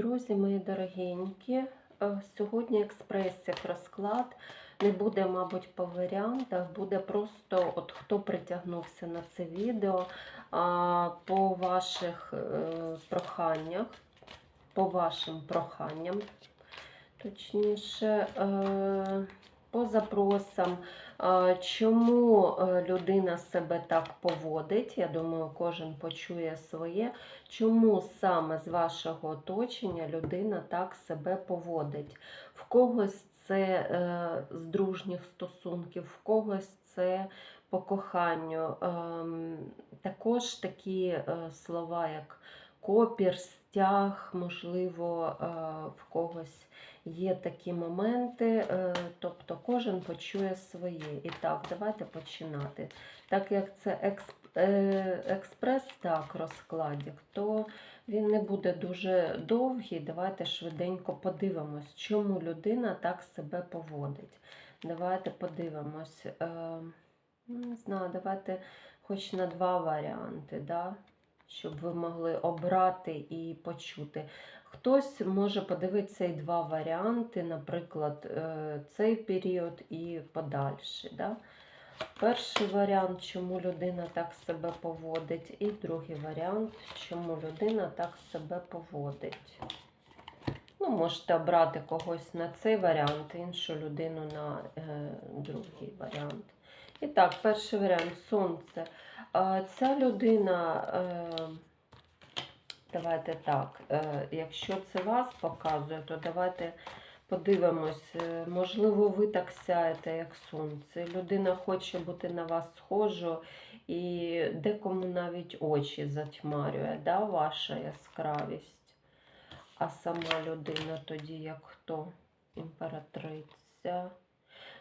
Друзі, мої дорогенькі, е, сьогодні експрес розклад. Не буде, мабуть, по варіантах, буде просто, от хто притягнувся на це відео, по ваших е, проханнях, по вашим проханням, точніше, е, по запросам, чому е, людина себе так поводить. Я думаю, кожен почує своє. Чому саме з вашого оточення людина так себе поводить? В когось це е, з дружніх стосунків, в когось це по коханню. Ем, також такі е, слова, як копір, стяг, можливо, е, в когось є такі моменти, е, тобто кожен почує своє. І так, давайте починати. Так як це е, експрес так розкладик, то він не буде дуже довгий. Давайте швиденько подивимось, чому людина так себе поводить. Давайте подивимось. Ну, не знаю, давайте хоч на два варіанти, да? Щоб ви могли обрати і почути. Хтось може подивитися і два варіанти, наприклад, е, цей період і подальший. Да? Перший варіант, чому людина так себе поводить, і другий варіант, чому людина так себе поводить. Ну, можете обрати когось на цей варіант, іншу людину на е, другий варіант. І так, перший варіант сонце. Ця людина, е, давайте так, е, якщо це вас показує, то давайте подивимось. Е, Можливо, ви так сяєте, як сонце. Людина хоче бути на вас схожою, і декому навіть очі затьмарює, да, ваша яскравість. А сама людина тоді як хто? Імператриця.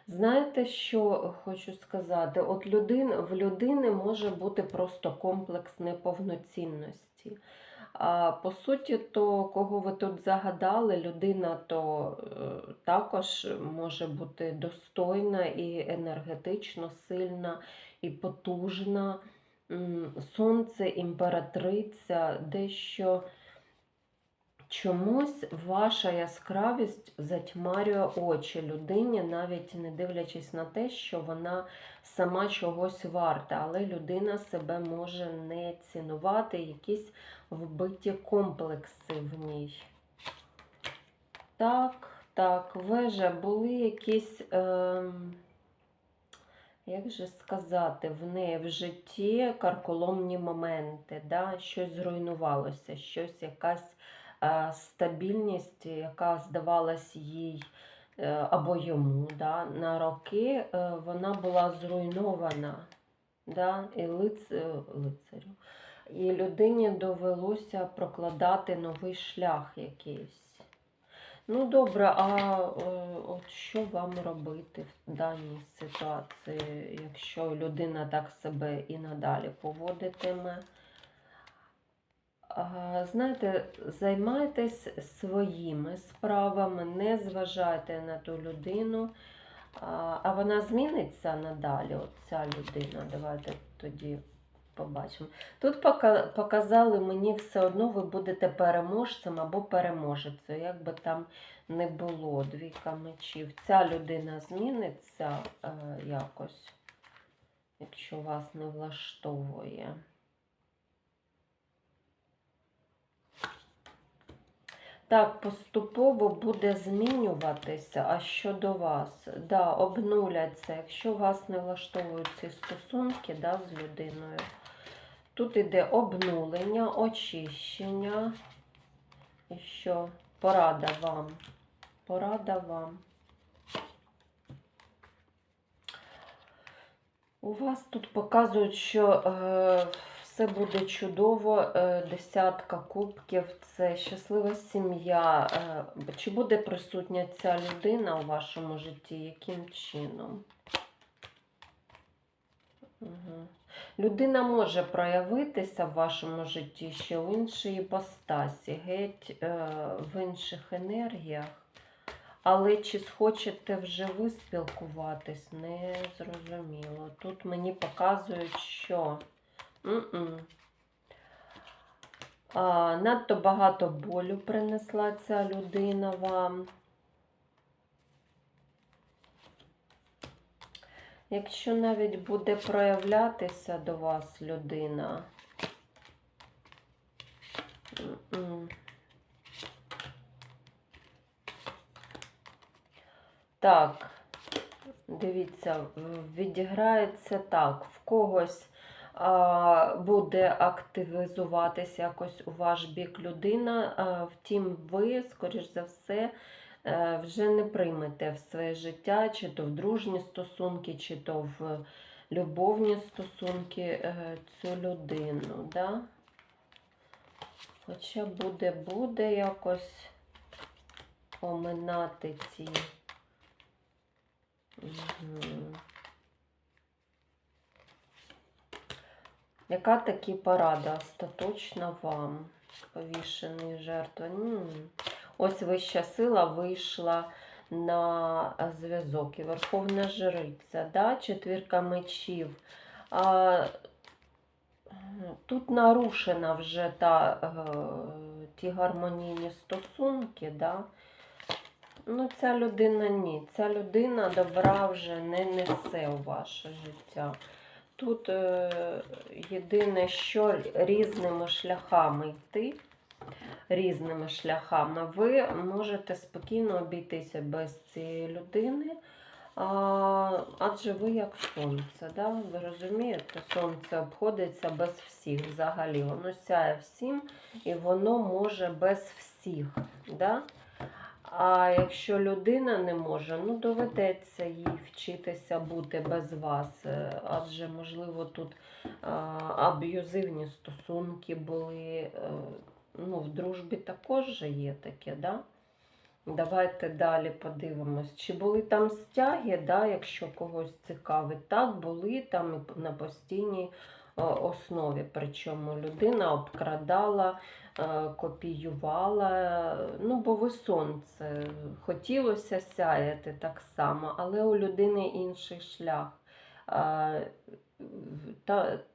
Знаєте, що хочу сказати? От людин, в людини може бути просто комплекс неповноцінності. А по суті, то кого ви тут загадали, людина то е, також може бути достойна і енергетично сильна, і потужна. Сонце, імператриця, дещо чомусь ваша яскравість затьмарює очі людині, навіть не дивлячись на те, що вона сама чогось варта, але людина себе може не цінувати, якісь вбиті комплекси в ній. Так, так, вежа, були якісь. Ем... Як же сказати, в неї в житті карколомні моменти, да? щось зруйнувалося, щось якась е, стабільність, яка здавалась їй е, або йому да? на роки, е, вона була зруйнована. Да? І лиц, е, лицарю. І людині довелося прокладати новий шлях якийсь. Ну, добре, а е, от що вам робити в даній ситуації, якщо людина так себе і надалі поводитиме? Знаєте, займайтесь своїми справами, не зважайте на ту людину, а, вона зміниться надалі, ця людина. Давайте тоді побачимо. Тут показали мені все одно, ви будете переможцем або переможецею, як би там не було двійка мечів. Ця людина зміниться е, якось, якщо вас не влаштовує. Так, поступово буде змінюватися, а щодо вас, да, обнуляться, якщо вас не влаштовують ці стосунки да, з людиною. Тут іде обнулення, очищення. І що? Порада вам. Порада вам. У вас тут показують, що е, все буде чудово. Е, десятка кубків це щаслива сім'я. Е, чи буде присутня ця людина у вашому житті? Яким чином? Угу. Людина може проявитися в вашому житті ще в іншій іпостасі, геть е, в інших енергіях. Але чи схочете вже ви спілкуватись, не зрозуміло. Тут мені показують, що М-м. А, надто багато болю принесла ця людина вам. Якщо навіть буде проявлятися до вас людина, так, дивіться, відіграється так, в когось буде активізуватися якось у ваш бік людина, втім, ви, скоріш за все, е, вже не приймете в своє життя, чи то в дружні стосунки, чи то в любовні стосунки е, цю людину. Да? Хоча буде, буде якось оминати ці. Мгм. Яка таки порада остаточна вам? Повішений жертва. Ось вища сила вийшла на зв'язок. І Верховна Жриця, да? четвірка мечів. А, тут нарушена вже та, е, ті гармонійні стосунки. Да? Ну, ця людина ні. Ця людина добра вже не несе у ваше життя. Тут е, єдине, що різними шляхами йти, різними шляхами, ви можете спокійно обійтися без цієї людини, адже ви як сонце, да? ви розумієте, сонце обходиться без всіх взагалі. Воно сяє всім і воно може без всіх. Да? А якщо людина не може, ну доведеться їй вчитися бути без вас. е, Адже, можливо, тут аб'юзивні стосунки були. е, Ну, в дружбі також же є таке, да? Давайте далі подивимось. Чи були там стяги, да, якщо когось цікавить? Так, були там на постійній основі. Причому людина обкрадала, е, копіювала. Ну, бо ви сонце. Хотілося сяяти так само, але у людини інший шлях. Е,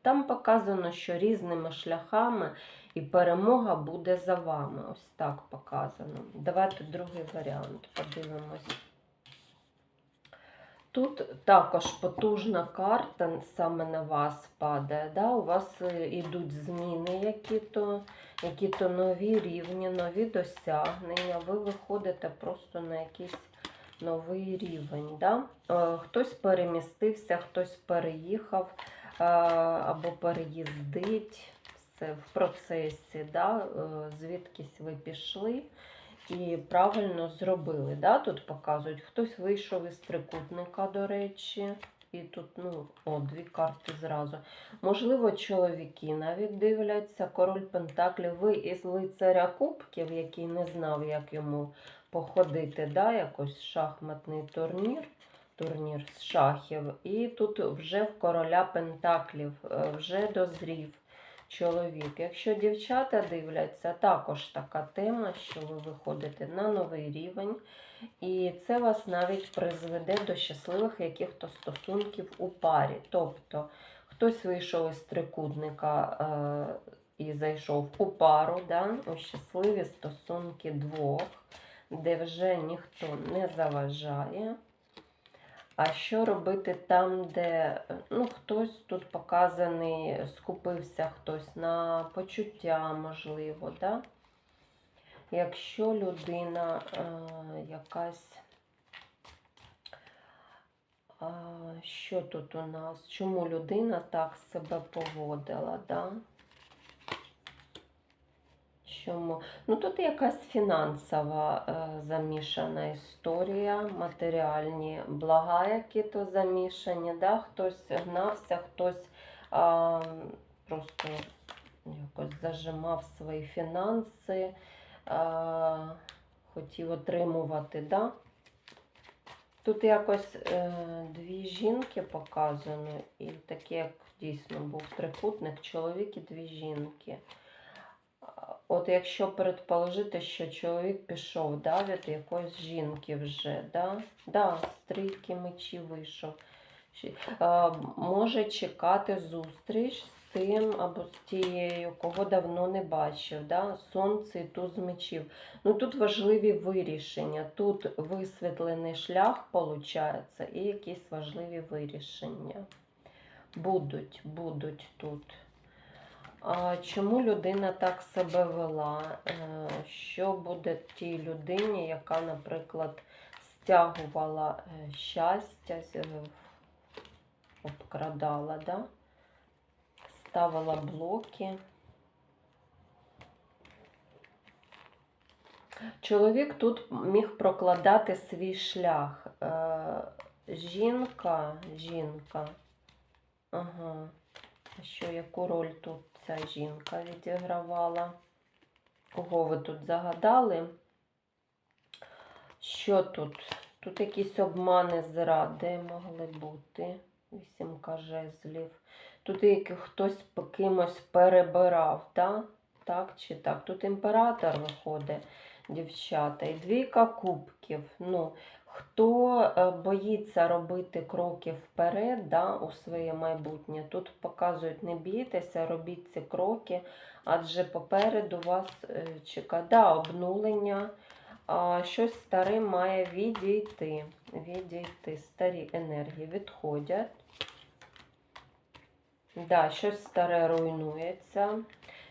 там показано, що різними шляхами і перемога буде за вами. Ось так показано. Давайте другий варіант подивимось. Тут також потужна карта саме на вас падає. Да? У вас е, ідуть зміни, які-то які -то нові рівні, нові досягнення. Ви виходите просто на якийсь новий рівень. Да? Е, Хтось перемістився, хтось переїхав е, або переїздить. Це в процесі, да? е, звідкись ви пішли і правильно зробили. Да? Тут показують, хтось вийшов із трикутника, до речі. І тут, ну, о, дві карти зразу. Можливо, чоловіки навіть дивляться. Король Пентаклів, ви із лицаря Кубків, який не знав, як йому походити, да? якось шахматний турнір, турнір з шахів. І тут вже в короля Пентаклів е, вже дозрів чоловік. Якщо дівчата дивляться, також така тема, що ви виходите на новий рівень, і це вас навіть призведе до щасливих якихось стосунків у парі. Тобто хтось вийшов із трикутника е, і зайшов у пару, да, у щасливі стосунки двох, де вже ніхто не заважає. А що робити там, де ну, хтось тут показаний, скупився хтось на почуття, можливо, да? якщо людина е, якась. А, що тут у нас? Чому людина так себе поводила? Да? Чому? Ну тут якась фінансова е, замішана історія, матеріальні блага, які то замішані, да? хтось гнався, хтось а, просто якось зажимав свої фінанси, а, хотів отримувати. Да? Тут якось е, дві жінки показано, і таке, як дійсно був трикутник, чоловік і дві жінки. От якщо предположити, що чоловік пішов да, від якоїсь жінки вже, да? Да, стрільки мечі вийшов. Може чекати зустріч з тим або з тією, кого давно не бачив. Да? Сонце і туз мечів. Ну тут важливі вирішення. Тут висвітлений шлях, виходить, і якісь важливі вирішення. Будуть, будуть тут. Чому людина так себе вела? Е, Що буде тій людині, яка, наприклад, стягувала е, щастя, е, обкрадала, да? ставила блоки? Чоловік тут міг прокладати свій шлях. Жінка, жінка. Ага. Що, яку роль тут ця жінка відігравала? Кого ви тут загадали? Що тут? Тут якісь обмани зради могли бути. Вісімка жезлів. Тут хтось по кимось перебирав, да? так чи так? Тут імператор виходить, дівчата. І двійка кубків. Ну, хто е, боїться робити кроки вперед да, у своє майбутнє, тут показують, не бійтеся, робіть ці кроки, адже попереду вас е, чекає да, обнулення. А, щось старе має відійти. Відійти. Старі енергії відходять. Да, щось старе руйнується.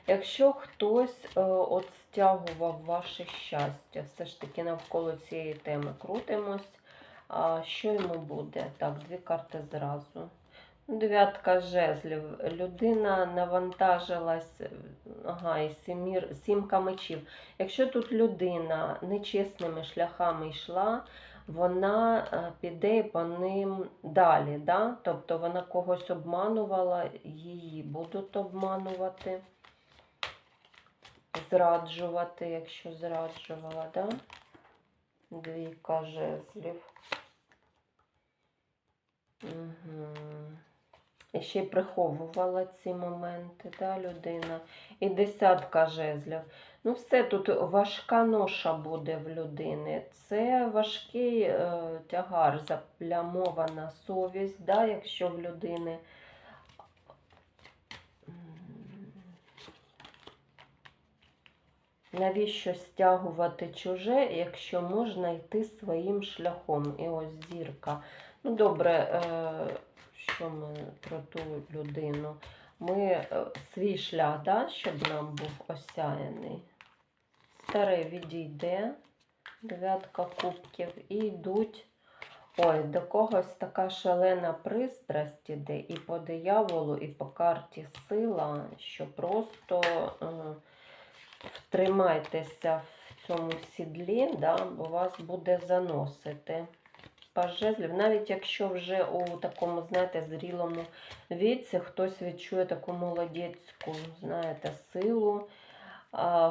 Якщо хтось е, от стягував ваше щастя, все ж таки навколо цієї теми крутимось. А що йому буде? Так, дві карти зразу. Дев'ятка жезлів. Людина навантажилась, е, ага, і сімір, сімка мечів. Якщо тут людина нечесними шляхами йшла, вона е, піде по ним далі. Да? Тобто вона когось обманувала, її будуть обманувати, зраджувати, якщо зраджувала, да? Двійка жезлів. Угу. І ще й приховувала ці моменти, да, людина. І десятка жезлів. Ну, все тут важка ноша буде в людини. Це важкий е, тягар, заплямована совість, да, якщо в людини. Навіщо стягувати чуже, якщо можна йти своїм шляхом? І ось зірка. Ну, добре, е, що ми про ту людину? Ми е, свій шлях, да, щоб нам був осяяний. Старе відійде, дев'ятка кубків, і йдуть. Ой, до когось така шалена пристрасть іде і по дияволу, і по карті сила, що просто е, втримайтеся в цьому сідлі, да, бо вас буде заносити. Паж жезлів, навіть якщо вже у такому, знаєте, зрілому віці хтось відчує таку молодецьку, знаєте, силу.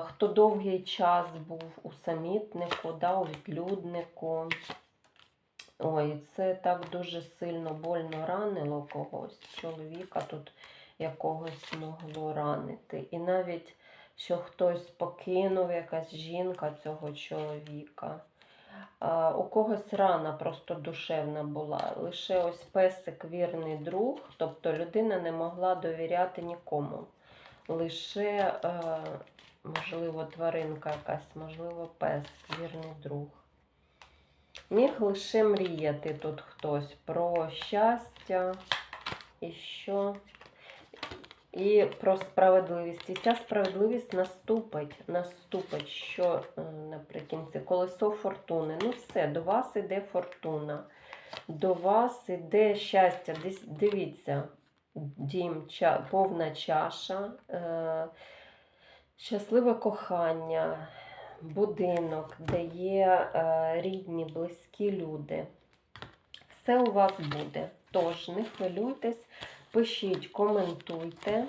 Хто довгий час був у самітнику, да, у відлюднику. Ой, це так дуже сильно больно ранило когось. Чоловіка тут якогось могло ранити. І навіть, що хтось покинув, якась жінка цього чоловіка. У когось рана просто душевна була. Лише ось песик вірний друг, тобто людина не могла довіряти нікому. Лише, е, можливо, тваринка якась, можливо, пес, вірний друг. Міг лише мріяти тут хтось про щастя і що. І про справедливість. І ця справедливість наступить, наступить, що е, наприкінці колесо фортуни. Ну все, до вас іде фортуна, до вас іде щастя. Дивіться, дім, повна чаша, е, щасливе кохання, будинок, де є е, рідні, близькі люди. Все у вас буде. Тож, не хвилюйтесь. Пишіть, коментуйте.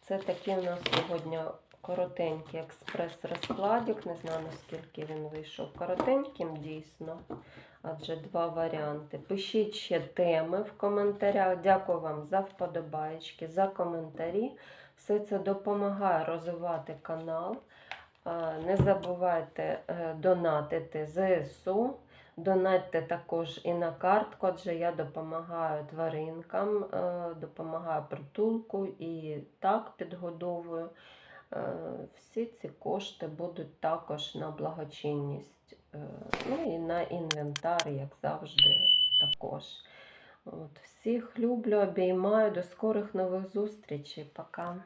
Це такий у нас сьогодні коротенький експрес-розкладик. Не знаю, наскільки він вийшов коротеньким, дійсно. Адже два варіанти. Пишіть ще теми в коментарях. Дякую вам за вподобаєчки, за коментарі. Все це допомагає розвивати канал. Не забувайте е, донатити ЗСУ. Донатьте також і на картку, адже я допомагаю тваринкам, е, допомагаю притулку і так підгодовую. Е, Всі ці кошти будуть також на благочинність. Ну і на інвентар, як завжди, також. От, всіх люблю, обіймаю. До скорих нових зустрічей. Пока.